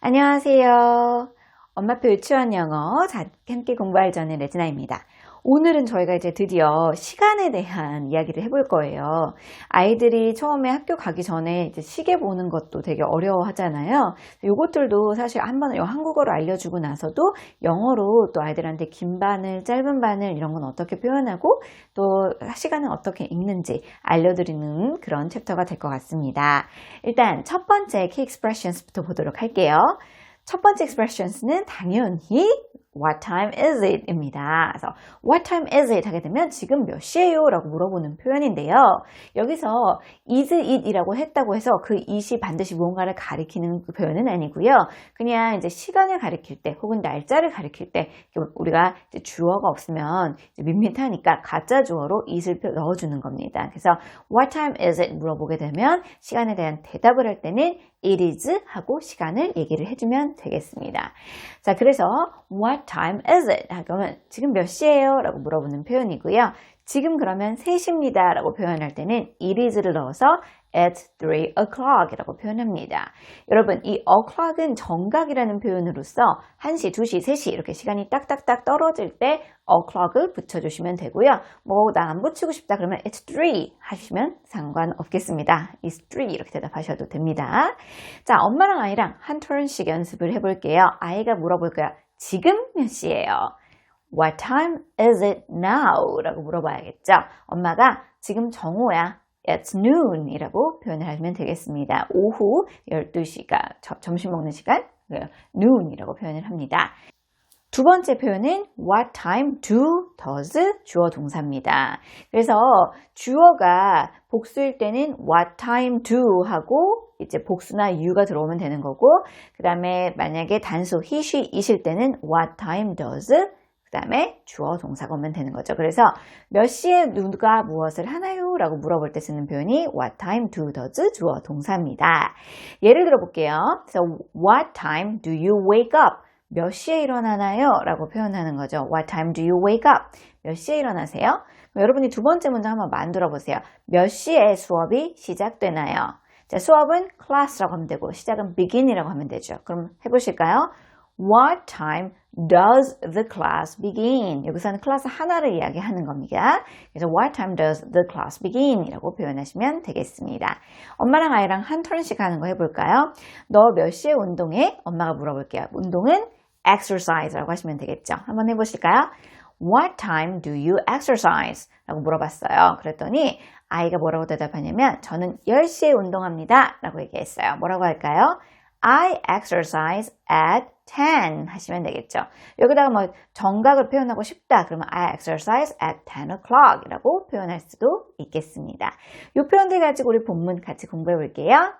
안녕하세요. 엄마표 유치원 영어 자- 함께 공부할 저는 레지나입니다. 오늘은 저희가 이제 드디어 시간에 대한 이야기를 해볼 거예요. 아이들이 처음에 학교 가기 전에 이제 시계 보는 것도 되게 어려워 하잖아요. 요것들도 사실 한번 한국어로 알려주고 나서도 영어로 또 아이들한테 긴 바늘, 짧은 바늘 이런 건 어떻게 표현하고 또 시간은 어떻게 읽는지 알려드리는 그런 챕터가 될 것 같습니다. 일단 첫 번째 key expressions부터 보도록 할게요. 첫 번째 expressions는 당연히 What time is it? 입니다. 그래서 What time is it? 하게 되면 지금 몇 시예요? 라고 물어보는 표현인데요. 여기서 is it 이라고 했다고 해서 그 it이 반드시 무언가를 가리키는 그 표현은 아니고요. 그냥 이제 시간을 가리킬 때 혹은 날짜를 가리킬 때 우리가 주어가 없으면 밋밋하니까 가짜 주어로 it을 넣어주는 겁니다. 그래서 What time is it? 물어보게 되면 시간에 대한 대답을 할 때는 it is 하고 시간을 얘기를 해주면 되겠습니다. 자, 그래서 what time is it? 그러면 지금 몇 시예요? 라고 물어보는 표현이고요. 지금 그러면 3시입니다. 라고 표현할 때는 it is를 넣어서 at 3 o'clock 이라고 표현합니다. 여러분, 이 o'clock은 정각이라는 표현으로서 1시, 2시, 3시 이렇게 시간이 딱딱딱 떨어질 때 o'clock을 붙여주시면 되고요. 뭐, 나 안 붙이고 싶다 그러면 it's 3 하시면 상관없겠습니다. it's 3 이렇게 대답하셔도 됩니다. 자, 엄마랑 아이랑 한 턴씩 연습을 해볼게요. 아이가 물어볼 거야. 지금 몇 시예요? What time is it now? 라고 물어봐야겠죠. 엄마가 지금 정오야. It's noon 이라고 표현을 하시면 되겠습니다. 오후 12시가 점심 먹는 시간 noon 이라고 표현을 합니다. 두 번째 표현은 what time do, does 주어 동사입니다. 그래서 주어가 복수일 때는 what time do 하고 이제 복수나 you가 들어오면 되는 거고 그 다음에 만약에 단수 he, she, it일 때는 what time does 그 다음에 주어 동사가 오면 되는 거죠. 그래서 몇 시에 누가 무엇을 하나요? 라고 물어볼 때 쓰는 표현이 what time do, does 주어 동사입니다. 예를 들어 볼게요. 그래서 what time do you wake up? 몇 시에 일어나나요? 라고 표현하는 거죠. What time do you wake up? 몇 시에 일어나세요? 여러분이 두 번째 문장 한번 만들어 보세요. 몇 시에 수업이 시작되나요? 자, 수업은 class라고 하면 되고 시작은 begin이라고 하면 되죠. 그럼 해보실까요? What time does the class begin? 여기서는 클래스 하나를 이야기하는 겁니다. 그래서 What time does the class begin? 이라고 표현하시면 되겠습니다. 엄마랑 아이랑 한 턴씩 하는 거 해볼까요? 너 몇 시에 운동해? 엄마가 물어볼게요. 운동은 exercise라고 하시면 되겠죠. 한번 해보실까요? What time do you exercise? 라고 물어봤어요. 그랬더니 아이가 뭐라고 대답하냐면 저는 10시에 운동합니다. 라고 얘기했어요. 뭐라고 할까요? I exercise at 10 하시면 되겠죠. 여기다가 뭐 정각을 표현하고 싶다. 그러면 I exercise at 10 o'clock 이라고 표현할 수도 있겠습니다. 이 표현들 가지고 우리 본문 같이 공부해 볼게요.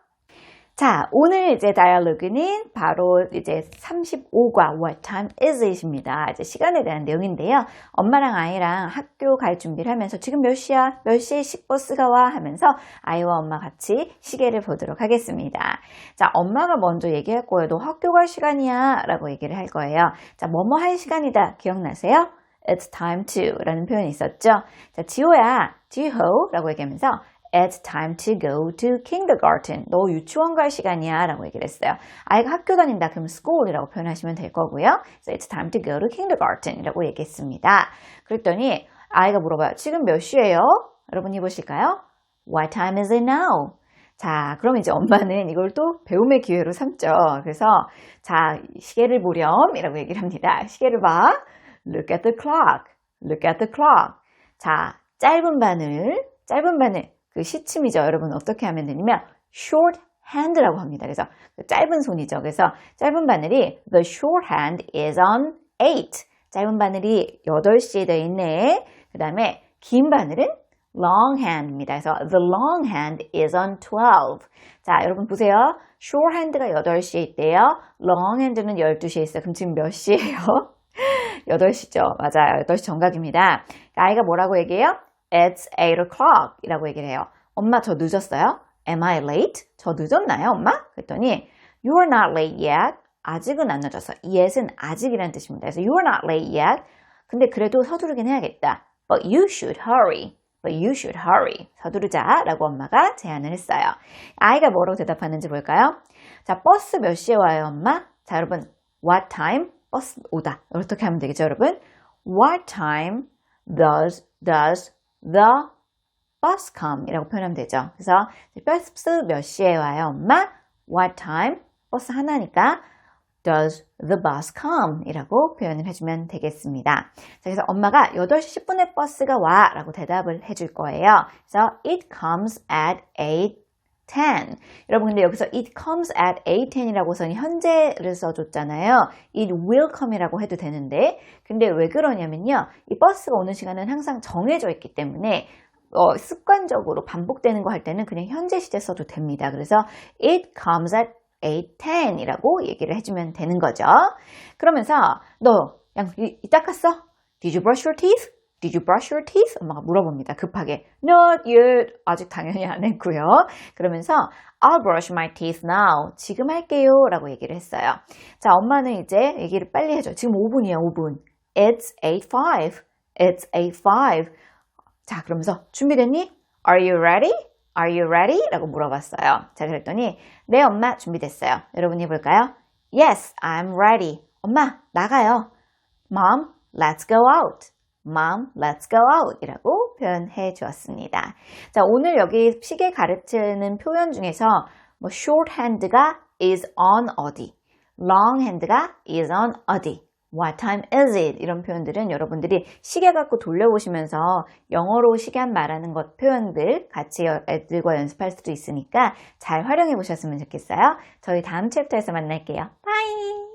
자, 오늘 이제 다이얼로그는 바로 이제 35과 What time is it입니다. 이제 시간에 대한 내용인데요. 엄마랑 아이랑 학교 갈 준비를 하면서 지금 몇 시야? 몇 시에 식버스가 와? 하면서 아이와 엄마 같이 시계를 보도록 하겠습니다. 자, 엄마가 먼저 얘기할 거예요. 너 학교 갈 시간이야. 라고 얘기를 할 거예요. 자, 뭐뭐 할 시간이다. 기억나세요? It's time to 라는 표현이 있었죠. 자, 지호야, 지호 라고 얘기하면서 It's time to go to kindergarten. 너 유치원 갈 시간이야 라고 얘기를 했어요. 아이가 학교 다닌다 그러면 school이라고 표현하시면 될 거고요. So it's time to go to kindergarten 이라고 얘기했습니다. 그랬더니 아이가 물어봐요. 지금 몇 시예요? 여러분 해보실까요? What time is it now? 자, 그럼 이제 엄마는 이걸 또 배움의 기회로 삼죠. 그래서 자, 시계를 보렴 이라고 얘기를 합니다. 시계를 봐. Look at the clock. Look at the clock. 자, 짧은 바늘, 짧은 바늘. 그 시침이죠. 여러분 어떻게 하면 되냐면 short hand라고 합니다. 그래서 짧은 손이죠. 그래서 짧은 바늘이 the short hand is on 8. 짧은 바늘이 8시에 되어 있네. 그 다음에 긴 바늘은 long hand입니다. 그래서 the long hand is on 12. 자, 여러분 보세요. short hand가 8시에 있대요. long hand는 12시에 있어요. 그럼 지금 몇 시예요? 8시죠. 맞아요. 8시 정각입니다. 아이가 뭐라고 얘기해요? It's 8 o'clock 이라고 얘기를 해요. 엄마 저 늦었어요? Am I late? 저 늦었나요 엄마? 그랬더니 You're not late yet. 아직은 안 늦었어. yet은 아직이라는 뜻입니다. 그래서 You're not late yet. 근데 그래도 서두르긴 해야겠다. But you should hurry. But you should hurry. 서두르자 라고 엄마가 제안을 했어요. 아이가 뭐라고 대답하는지 볼까요? 자, 버스 몇 시에 와요 엄마? 자, 여러분, what time? 버스 오다. 어떻게 하면 되겠죠, 여러분? What time does, does the bus come? 이라고 표현하면 되죠. 그래서 버스 몇 시에 와요, 엄마? What time? 버스 하나니까 does the bus come? 이라고 표현을 해주면 되겠습니다. 자, 그래서 엄마가 8시 10분에 버스가 와 라고 대답을 해줄 거예요. 그래서 it comes at 8.10. 여러분 근데 여기서 it comes at 8.10이라고서는 현재를 써줬잖아요. it will come이라고 해도 되는데 근데 왜 그러냐면요. 이 버스가 오는 시간은 항상 정해져 있기 때문에 어, 습관적으로 반복되는 거 할 때는 그냥 현재 시제 써도 됩니다. 그래서 it comes at 8.10 이라고 얘기를 해주면 되는 거죠. 그러면서 너 양, 이, 이 닦았어? Did you brush your teeth? Did you brush your teeth? 엄마가 물어봅니다. 급하게. Not yet. 아직 당연히 안 했고요. 그러면서 I'll brush my teeth now. 지금 할게요. 라고 얘기를 했어요. 자, 엄마는 이제 얘기를 빨리 해줘. 지금 5분이야, 5분. It's 8.5. It's 8.5. 자, 그러면서 준비됐니? Are you ready? Are you ready? 라고 물어봤어요. 자, 그랬더니 네, 엄마 준비됐어요. 여러분이 볼까요? Yes, I'm ready. 엄마, 나가요. Mom, let's go out. Mom, let's go out. 이라고 표현해 주었습니다. 자, 오늘 여기 시계 가르치는 표현 중에서 뭐 shorthand가 is on 어디, longhand가 is on 어디, What time is it? 이런 표현들은 여러분들이 시계 갖고 돌려보시면서 영어로 시간 말하는 것 표현들 같이 애들과 연습할 수도 있으니까 잘 활용해 보셨으면 좋겠어요. 저희 다음 챕터에서 만날게요. 바이!